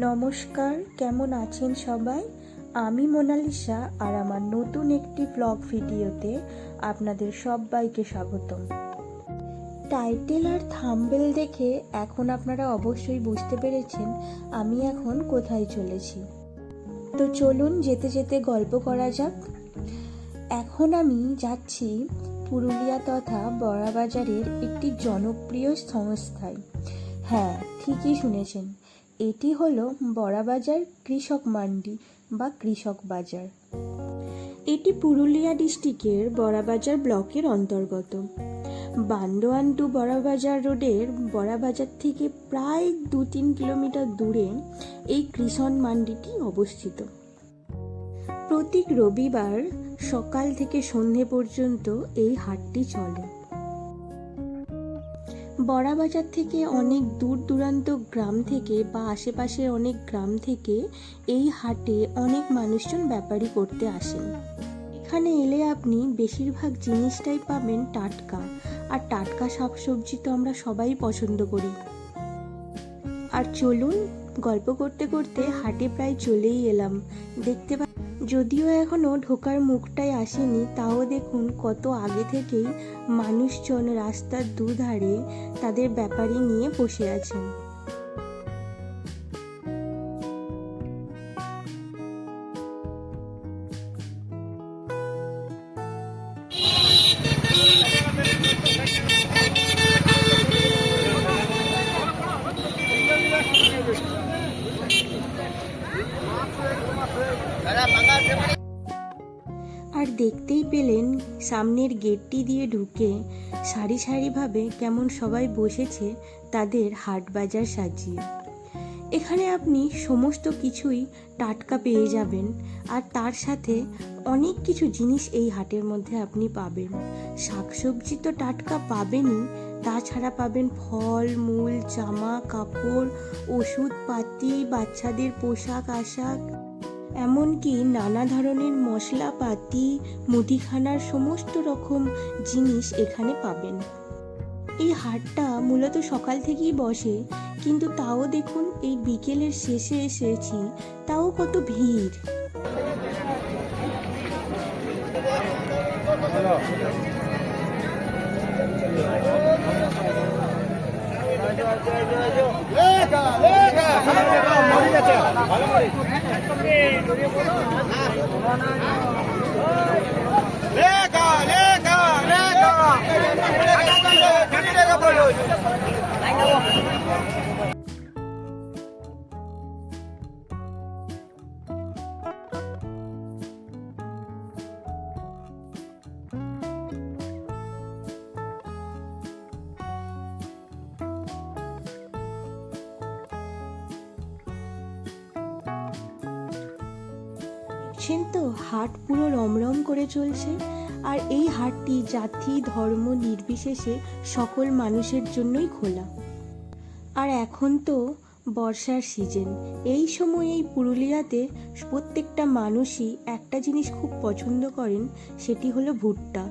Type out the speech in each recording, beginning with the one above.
নমস্কার, কেমন আছেন সবাই? আমি মোনালিসা আর আমার নতুন একটি ব্লগ ভিডিওতে আপনাদের সবাইকে স্বাগতম। টাইটেল আর থাম্বেল দেখে এখন আপনারা অবশ্যই বুঝতে পেরেছেন আমি এখন কোথায় চলেছি। তো চলুন যেতে যেতে গল্প করা যাক। এখন আমি যাচ্ছি পুরুলিয়া তথা বড়াবাজারের একটি জনপ্রিয় সংস্থায়। হ্যাঁ ঠিকই শুনেছেন। এটি হলো বড়াবাজার কৃষক মান্ডি বা কৃষক বাজার। এটি পুরুলিয়া ডিস্ট্রিক্টের বড়াবাজার ব্লকের অন্তর্গত। বান্দোয়ান টু বড়াবাজার রোডের বড়াবাজার থেকে প্রায় দু তিন কিলোমিটার দূরে এই কৃষণ মান্ডিটি অবস্থিত। প্রতি রবিবার সকাল থেকে সন্ধে পর্যন্ত এই হাটটি চলে। বড়াবাজার থেকে অনেক দূর দূরান্ত গ্রাম থেকে বা আশেপাশের অনেক গ্রাম থেকে এই হাটে অনেক মানুষজন ব্যাপারী করতে আসেন। এখানে এলে আপনি বেশিরভাগ জিনিসটাই পাবেন টাটকা। আর টাটকা শাকসবজি তো আমরা সবাই পছন্দ করি। আর চলুন, গল্প করতে করতে হাটে প্রায় চলেই এলাম। দেখতে যদিও এখনও ঢোকার মুখটাই আসেনি, তাও দেখুন কত আগে থেকেই মানুষজন রাস্তার দুধারে তাদের ব্যাপারী নিয়ে বসে আছেন। সামনের গেটটি দিয়ে ঢুকে সারি সারিভাবে কেমন সবাই বসেছে তাদের হাট বাজার সাজিয়ে। এখানে আপনি সমস্ত কিছুই টাটকা পেয়ে যাবেন আর তার সাথে অনেক কিছু জিনিস এই হাটের মধ্যে আপনি পাবেন। শাকসবজি তো টাটকা পাবেনই, তাছাড়া পাবেন ফল, মূল, জামা, কাপড়, ওষুধপাতি, বাচ্চাদের পোশাক, আশাক এমনকি নানা ধরনের মশলাপাতি, মুদিখানার সমস্ত রকম জিনিস এখানে পাবেন। এই হাটটা মূলত সকাল থেকেই বসে, কিন্তু তাও দেখুন এই বিকেলের শেষে এসেছি, তাও কত ভিড়। লেখা লেখা পড়ো দেখছেন তো? হাট পুরো রমরম করে চলছে। আর এই হাটটি জাতি, ধর্ম নির্বিশেষে সকল মানুষের জন্যই খোলা। আর এখন তো বর্ষার সিজন এই সময় এই পুরুলিয়াতে প্রত্যেকটা মানুষই একটা জিনিস খুব পছন্দ করেন, সেটি হলো ভুট্টা।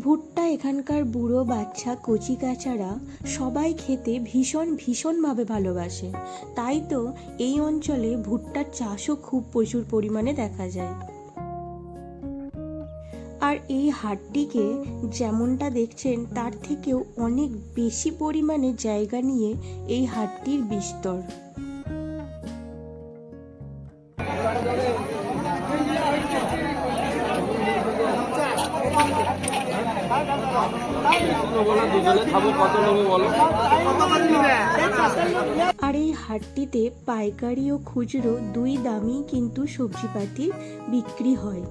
ভুট্টা এখানকার বুড়ো বাচ্চা কচি কাচারা সবাই খেতে ভীষণ ভীষণভাবে ভালোবাসে। তাই তো এই অঞ্চলে ভুট্টার চাষও খুব প্রচুর পরিমাণে দেখা যায়। আর এই হাটটিকে যেমনটা দেখছেন, তার থেকেও অনেক বেশি পরিমাণে জায়গা নিয়ে এই হাটটির বিস্তর। আর এই হাটটিতে পাইকারি ও খুচরো দুই দামই কিন্তু সবজিপাতি বিক্রি হয়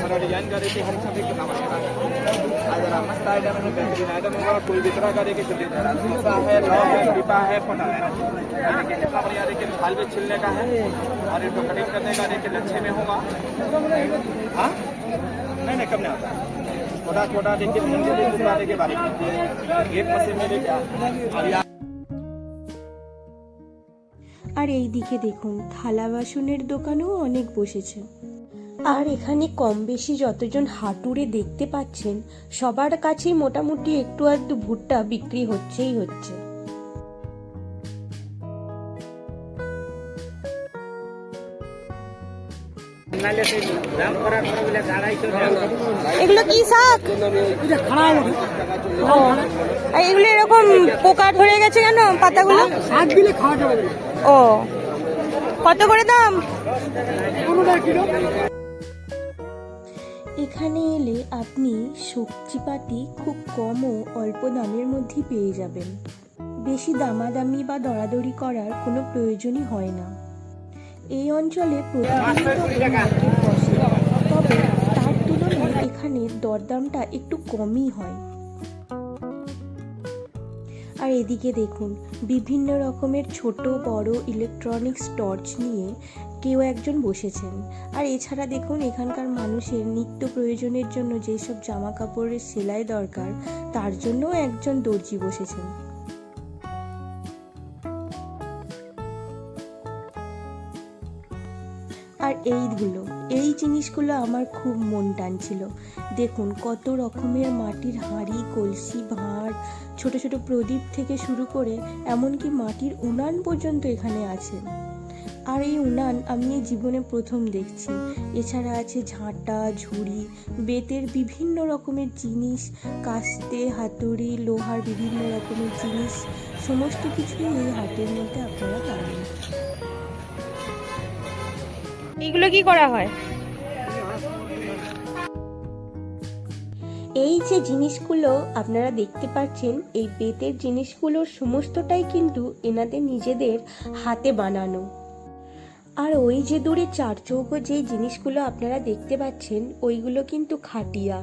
हमारा डिजाइन का देखिए हर समय कितना बनेगा अगर आप मस्त आइटम है बेहतरीन आइटम होगा कोई भी तरह का देखिए चलिए डोसा है लौक है पिपा है पटा है ये देखिए कितना बढ़िया देखिए थाल में छिलने का है और इसको कटिंग करने का देखिए लच्छे में होगा हाँ नहीं नहीं कम नहीं आता छोटा छोटा देखिए मंदिर टुकड़ा देखिए बारीक एक मशीन में देखिए और यहाँ আর এই দিকে দেখুন থালা বাসনের দোকানও অনেক বসেছে আর এখানে কম বেশি যতজন হাঁটুরে দেখতে পাচ্ছেন সবার কাছেই মোটামুটি একটু আধটু ভুট্টা বিক্রি হচ্ছেই হচ্ছে এগুলো কি শাক? এগুলো এরকম পোকা ধরে গেছে কেন পাতাগুলো? শাক দিলে খাওয়া যাবে ও কত করে দাম? এখানে এলে আপনি সবজিপাতি খুব কম ও অল্প দামের মধ্যেই পেয়ে যাবেন। বেশি দামাদামি বা দরাদরি করার কোনো প্রয়োজনই হয় না। এই অঞ্চলে প্রতিদিনই তো এই মার্কেট বসে তবে তার তুলনায় এখানে দরদামটা একটু কমই হয়। আর এদিকে দেখুন, বিভিন্ন রকমের ছোট, বড় ইলেকট্রনিক্স টর্চ নিয়ে কেউ একজন বসেছেন। আর এছাড়া দেখুন, এখানকার মানুষের নিত্য প্রয়োজনের জন্য যেসব জামা কাপড়ের সেলাই দরকার, তার জন্যও একজন দর্জি বসেছেন। আর এইগুলো, এই জিনিসগুলো আমার খুব মন টানছিল। দেখুন, কত রকমের মাটির হাঁড়ি, কলসি, ভাঁড়, ছোট ছোট প্রদীপ থেকে শুরু করে এমনকি মাটির উনান পর্যন্ত এখানে আছে। আর এই উনান আমি এই জীবনে প্রথম দেখছি। এছাড়া আছে ঝাঁটা, ঝুড়ি, বেতের বিভিন্ন রকমের জিনিস, কাস্তে, হাতুড়ি, লোহার বিভিন্ন রকমের জিনিস, সমস্ত কিছুই এই হাটের মধ্যে আপনারা পাবেন। এগুলো কি করা হয়? এই যে জিনিসগুলো আপনারা দেখতে পাচ্ছেন এই বেতের জিনিসগুলোর সমস্তটাই কিন্তু এনাদের নিজেদের হাতে বানানো। আর ওই যে দূরে চার চৌকো যে জিনিসগুলো আপনারা দেখতে পাচ্ছেন ওইগুলো কিন্তু খাটিয়া।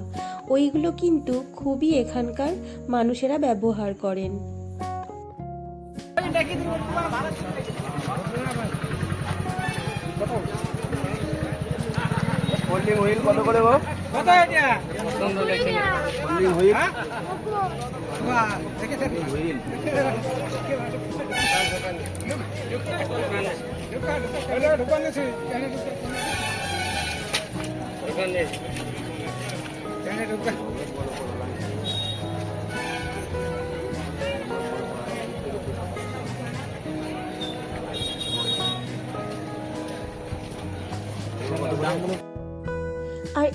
ওইগুলো কিন্তু খুবই এখানকার মানুষেরা ব্যবহার করেন। হোল্ডিং হুইল কত করে গো কত এটা? হোল্ডিং হুইল বাহ, দেখে দেখে। হুইল ঢুকা, ঢুকা, এটা ঢুকান দিছি,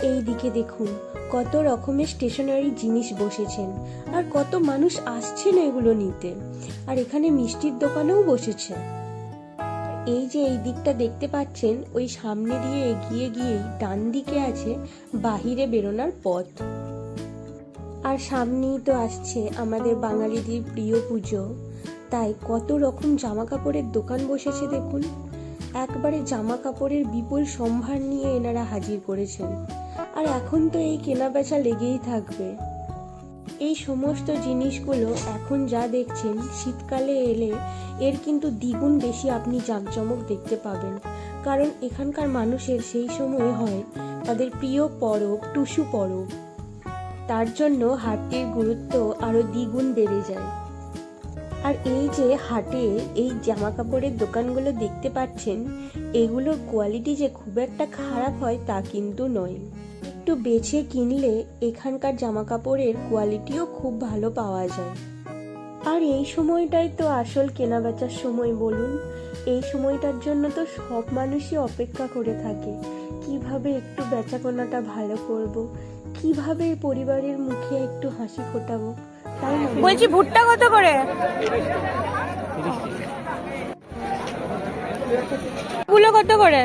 এই দিকে দেখুন, কত রকমের স্টেশনারি জিনিস বসেছেন আর কত মানুষ আসছেন এগুলো নিতে। আর এখানে মিষ্টির দোকানেও বসেছে এই যে এই দিকটা দেখতে পাচ্ছেন, ওই সামনে দিয়ে এগিয়ে গিয়েই ডান দিকে আছে বাহিরে বেরোনোর পথ। আর সামনেই তো আসছে আমাদের বাঙালিদের প্রিয় পুজো। তাই কত রকম জামা কাপড়ের দোকান বসেছে দেখুন। একবারে জামা কাপড়ের বিপুল সম্ভার নিয়ে এনারা হাজির করেছেন। আর এখন তো এই কেনা বেচা লেগেই থাকবে। এই সমস্ত জিনিসগুলো এখন যা দেখছেন, শীতকালে এলে এর কিন্তু দ্বিগুণ বেশি আপনি জাঁকজমক দেখতে পাবেন। কারণ এখানকার মানুষের সেই সময় হয় তাদের প্রিয় পরব, টুসু পরব। তার জন্য হাটটির গুরুত্ব আরও দ্বিগুণ বেড়ে যায়। আর এই যে হাটে এই জামা কাপড়ের দোকানগুলো দেখতে পাচ্ছেন, এগুলোর কোয়ালিটি যে খুব একটা খারাপ হয় তা কিন্তু নয়। একটু বেছে কিনলে এখানকার জামা কাপড়ের কোয়ালিটিও খুব ভালো পাওয়া যায়। আর এই সময়টাই তো আসল কেনা বেচার সময় বলুন। এই সময়টার জন্য তো সব মানুষই অপেক্ষা করে থাকে, কীভাবে একটু বেচাকেনাটা ভালো করব, কীভাবে পরিবারের মুখে একটু হাসি ফোটাবো, তাই বলছি, ভুট্টা কত করে? কত করে?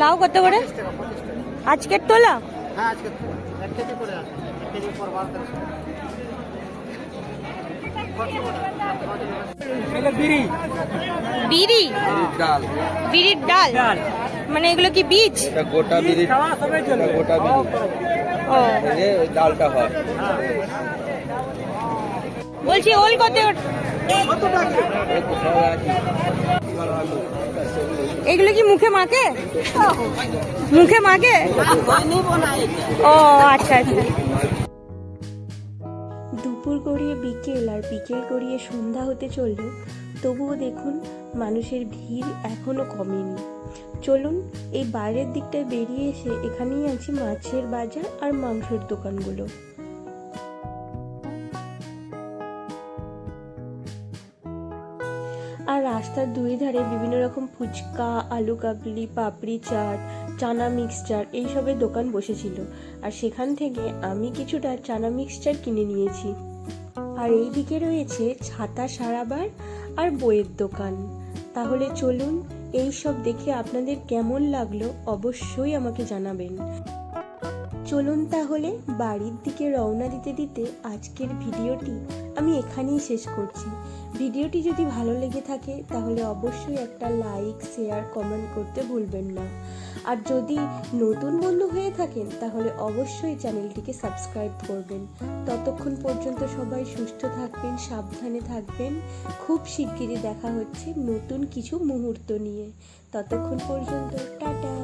লাউ কত করে? আজকের তোলা এটা বিড়ি। বিড়ি ডাল বিড়ির ডাল মানে এগুলো কি বীজ এটা গোটা বিড়ি খাওয়া সবাই চলবে। গোটা বিড়ি ও এই ওই ডালটা হয় বলছি ওল কত এই তো সব একই। এগুলো কি মুখে মাখে? মুখে মাখে? ও আচ্ছা আচ্ছা। দুপুর গড়িয়ে বিকেল আর বিকেল গড়িয়ে সন্ধ্যা হতে চলল, তবুও দেখুন মানুষের ভিড় এখনও কমেনি। চলুন, এই বাইরের দিকটায় বেরিয়ে এসে এখানেই আছে মাছের বাজার আর মাংসের দোকানগুলো। রাস্তার দুই ধারে বিভিন্ন রকম ফুচকা, আলু কাবলি, পাপড়ি চাট, চানা মিক্সচার এইসবের দোকান বসেছিল। আর সেখান থেকে আমি কিছুটা চানা মিক্সচার কিনে নিয়েছি। আর এই দিকে রয়েছে ছাতা সারাবার আর বইয়ের দোকান। তাহলে চলুন এই সব দেখে আপনাদের কেমন লাগল অবশ্যই আমাকে জানাবেন। চলুন তাহলে বাড়ির দিকে রওনা দিতে দিতে আজকের ভিডিওটি আমি এখানেই শেষ করছি। ভিডিওটি যদি ভালো লেগে থাকে, তাহলে অবশ্যই একটা লাইক, শেয়ার, কমেন্ট করতে ভুলবেন না। আর যদি নতুন বন্ধু হয়ে থাকেন, তাহলে অবশ্যই চ্যানেলটিকে সাবস্ক্রাইব করবেন। ততক্ষণ পর্যন্ত সবাই সুস্থ থাকবেন, সাবধানে থাকবেন। খুব শিগগিরই দেখা হচ্ছে নতুন কিছু মুহূর্ত নিয়ে। ততক্ষণ পর্যন্ত, টাটা!